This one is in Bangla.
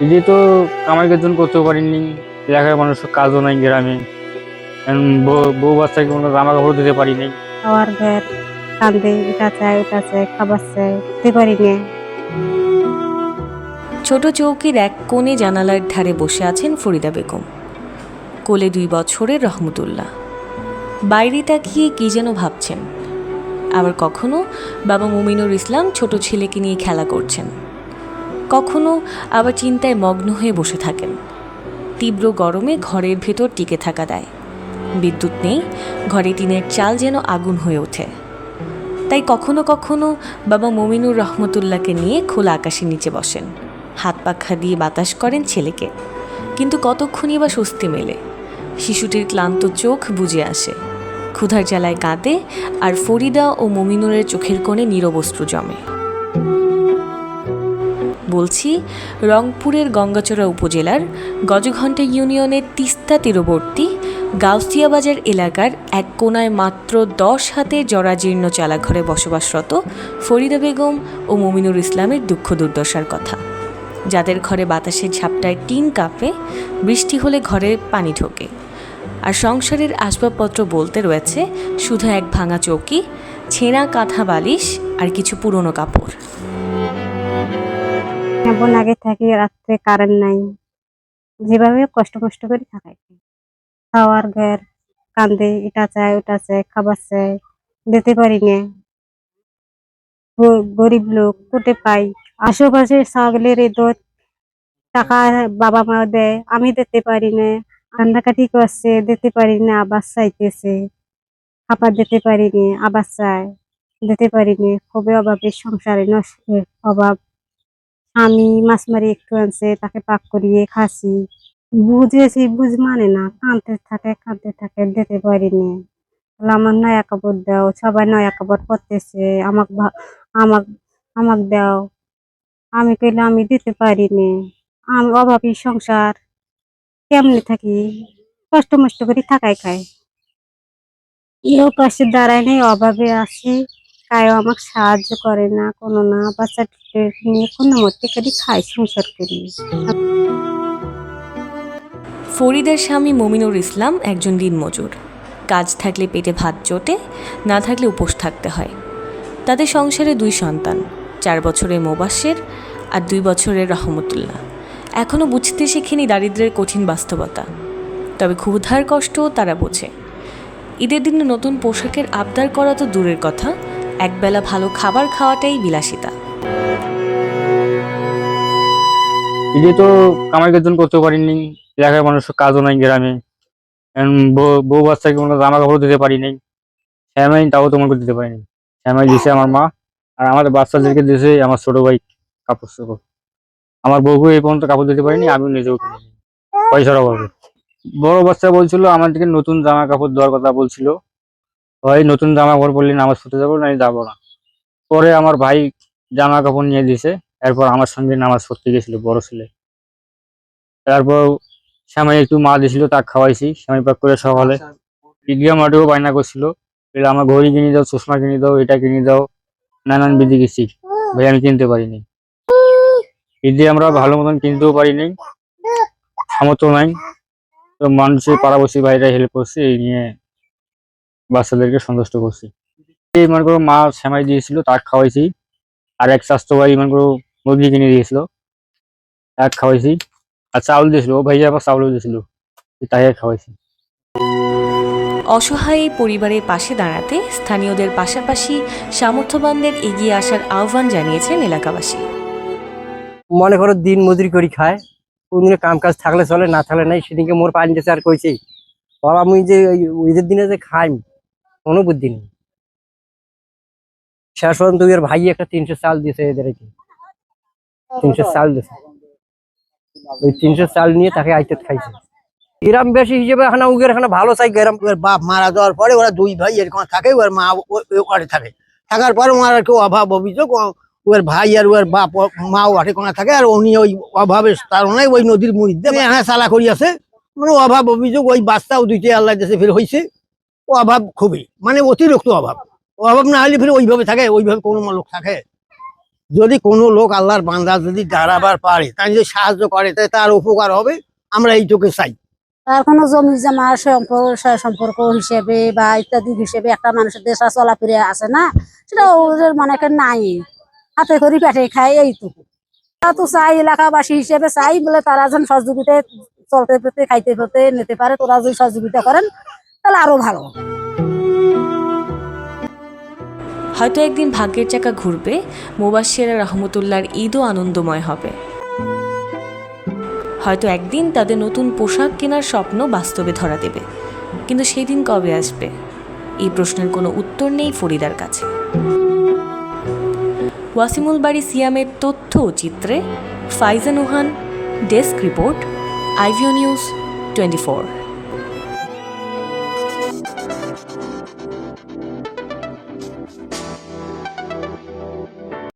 দিদি তো কামাই কার্জন করতে পারিনি এলাকার মানুষ কাজও নাই গ্রামে। বউ- বউ বাচ্চাকে কোনো জামা কাপড় দিতে পারিনি। খাওয়ার ঘর কান্দে এটা চাই ওটা চাই খাবার চাই দিতে পারি না ছোট চৌকির এক কোণে জানালার ধারে বসে আছেন ফরিদা বেগম। কোলে দুই বছরের রহমতুল্লাহ। বাইরে তাকিয়ে কি যেন ভাবছেন। আবার কখনো বাবা মুমিনুর ইসলাম ছোট ছেলেকে নিয়ে খেলা করছেন। কখনো আবার চিন্তায় মগ্ন হয়ে বসে থাকেন। তীব্র গরমে ঘরের ভেতর টিকে থাকা দেয়। বিদ্যুৎ নেই, ঘরে টিনের চাল যেন আগুন হয়ে ওঠে। তাই কখনো কখনো বাবা মমিনুর রহমতুল্লাহকে নিয়ে খোলা আকাশের নিচে বসেন। হাত পাখা দিয়ে বাতাস করেন ছেলেকে। কিন্তু কতক্ষণই বা স্বস্তি মেলে। শিশুটির ক্লান্ত চোখ বুঝে আসে। ক্ষুধার জ্বালায় কাঁদে আর ফরিদা ও মমিনুরের চোখের কোণে নিরবস্ত্র জমে। বলছি, রংপুরের গঙ্গাচড়া উপজেলার গজঘণ্টা ইউনিয়নের তিস্তা তীরবর্তী গাউসিয়া বাজার এলাকার এক কোনায় মাত্র দশ হাতে জরাজীর্ণ চালাঘরে বসবাসরত ফরিদা বেগম ও মমিনুর ইসলামের দুঃখ দুর্দশার কথা। যাদের ঘরে বাতাসের ঝাপটায় টিন কাঁপে, বৃষ্টি হলে ঘরে পানি ঢোকে। আর সংসারের আসবাবপত্র বলতে রয়েছে শুধু এক ভাঙা চৌকি, ছেঁড়া কাঁথা বালিশ আর কিছু পুরনো কাপড়। এমন আগে থাকি, রাত্রে কারেন্ট নাই। যেভাবে কষ্ট কষ্ট করে থাকাই খাওয়ার ঘর কান্দে, এটা চায়, ওটা চায়, খাবার চাই দিতে পারি না। গরিব লোক, কোটে পাই। আশেপাশে ছাগলের দুধ টাকা বাবা মা দেয়, আমি দিতে পারি না। কান্দাকাটি করছে, দিতে পারি না, আবার চাইতেছে। খাবার দিতে পারি না, আবার চাই দিতে পারি না। খুবই অভাবের সংসারে নষ্ট, অভাব। আমি মাছ মারি একটু আনছে, তাকে পাক করিয়ে খাসি। বুঝেছি, বুঝ মানে না, কাঁদতে থাকে কাঁদতে থাকে, দিতে পারিনি। বলে আমার নয়া কাপড় দাও, সবাই নয়া কাপড় পরতেছে, আমাক আমাক আমাক দাও। আমি কইলে আমি দিতে পারিনি। আমি অভাবী সংসার, কেমনে থাকি? কষ্ট মষ্ট করে, থাকাই খাই কেউ পাশে দাঁড়ায় নেই, অভাবে আছি। কায়ও আমাকে সাহায্য করে না, কোনো না, বাচ্চা নিয়ে কোনো মতে করি খাই, সংসার করি। ফরিদের স্বামী মমিনুর ইসলাম একজন দিনমজুর। কাজ থাকলে পেটে ভাত জোটে, না থাকলে উপোস থাকতে হয়। তাদের সংসারে দুই সন্তান, চার বছরের মোবাসের আর দুই বছরের রহমতুল্লাহ। এখনও বুঝতে শেখেনি দারিদ্র্যের কঠিন বাস্তবতা। তবে ক্ষুধার কষ্টও তারা বোঝে। ঈদের দিনে নতুন পোশাকের আবদার করা তো দূরের কথা একবেলা ভালো খাবার খাওয়াটাই বিলাসিতা। দিদি তো কামাই কার্জন করতে পারিনি, এলাকার মানুষ কাজও নাই গ্রামে। বউ- বাচ্চাকে কোনো জামা কাপড় দিতে পারিনি। শ্যামাই তাও তোমাকে দিতে পারিনি। শ্যামাই দিছে আমার মা, আর আমার বাচ্চাদেরকে দিয়েছে আমার ছোট ভাই কাপড় চোপড়। আমার বউকে এই পর্যন্ত কাপড় দিতে পারিনি আমি নিজেও পয়সার অভাবে। বড় বাচ্চা বলছিল আমাদেরকে নতুন জামা কাপড় দেওয়ার কথা বলছিল। হয় নতুন জামা কাপড় পরলে নামাজ পড়তে যাব না যাব না। পরে আমার ভাই জামা কাপড় নিয়ে দিছে এরপর আমার সঙ্গে নামাজ পড়তে গেছিল বড় ছেলে। তারপর শ্যামাই একটু মা দিছিল তা খাওয়াইছি শ্যামাই পাক করে সকালে ঈদগা মাঠেও বায়না করছিল। আমার ঘড়ি কিনে দাও চশমা কিনে দাও এটা কিনে দাও নানান বিধি গেছি ভাই আমি কিনতে পারিনি। ঈদে আমরা ভালো মতন কিনতেও পারিনি সামর্থ্য নাই। তো মানুষের পাড়াবসী ভাইরা হেল্প করছে এই নিয়ে বাচ্চাদেরকে সন্তুষ্ট করছি। এই মনে করো মা শ্যামাই দিয়েছিল তাক খাওয়াইছি আর এক স্বাস্থ্য ভাই মনে করো মুরগি কিনে দিয়েছিল তাক খাওয়াইছি আর চাউল দিয়েছিল ও ভাইয়া আবার চাউলও দিয়েছিল তাকে খাওয়াইছি। অসহায় পরিবারের পাশে দাঁড়াতে স্থানীয়দের পাশাপাশি সামর্থ্যবানদের এগিয়ে আসার আহ্বান জানিয়েছেন এলাকাবাসী। মনে করো দিন মজুরি করি খায় কোনদিনে কাম কাজ থাকলে চলে না থাকলে নাই সেদিনকে মোর পানি দিয়েছে আর কইছি বাবা মুই যে ওই ঈদের দিনে যে খাই কোনো বুদ্ধি নেই। শেষ পর্যন্ত এর ভাই একটা তিনশো চাল দিয়েছে এদেরকে। তিনশো চাল দিয়েছে। ওই তিনশো চাল নিয়ে তাকে আইতে খাইছে। গ্রাম বেশি হিসেবে এখানে উগের এখানে ভালো চাই, গ্রাম বাপ মারা যাওয়ার পরে ওরা দুই ভাই এরকম থাকে, ওর মা ও- ও- ওখানে থাকে। থাকার পরে ওনার কেউ অভাব, অভিযোগ ওর ভাই আর ওর বাপ মা ওখানে কোনা থাকে, আর উনি ওই অভাবের কারণে ওই নদীর মুড়িতে হ্যাঁ চালা করি আছে মানে অভাব, অভিযোগ, ওই বাচ্চাও দুইটা আল্লাহ দেশে ফের হয়েছে অভাব খুবই মানে অতিরিক্ত অভাব। অভাব না হলে ফের ওইভাবে থাকে, ওইভাবে কোনো লোক থাকে। যদি কোনো লোক আল্লাহর বান্দা যদি দাঁড়াবার পারে তাই যদি সাহায্য করে তাই তার উপকার হবে, আমরা এইটুকু চাই। তার কোনো জমি জমা সম্পর্ক সম্পর্ক হিসেবে বা ইত্যাদি হিসেবে একটা মানুষের দেশা চলাফেরা আছে না, সেটা ওদের মনে নাই। হাতে করি পেটে খায়, এইটুকু। তা তো চাই এলাকাবাসী হিসেবে চাই বলে তারা যেন সহযোগিতায় চলতে ফিরতে খাইতে ফিরতে নিতে পারে, তোরা যদি সহযোগিতা করেন তাহলে আরও ভালো। হয়তো একদিন ভাগ্যের চাকা ঘুরবে মোবাশ্বেরা রহমতুল্লাহর ঈদও আনন্দময় হবে। হয়তো একদিন তাদের নতুন পোশাক কেনার স্বপ্ন বাস্তবে ধরা দেবে। কিন্তু সেই দিন কবে আসবে? এই প্রশ্নের কোনো উত্তর নেই ফরিদার কাছে। ওয়াসিমুল বাড়ি সিয়ামের তথ্য ও চিত্রে Faizan Uhan desk report, IVO news twenty four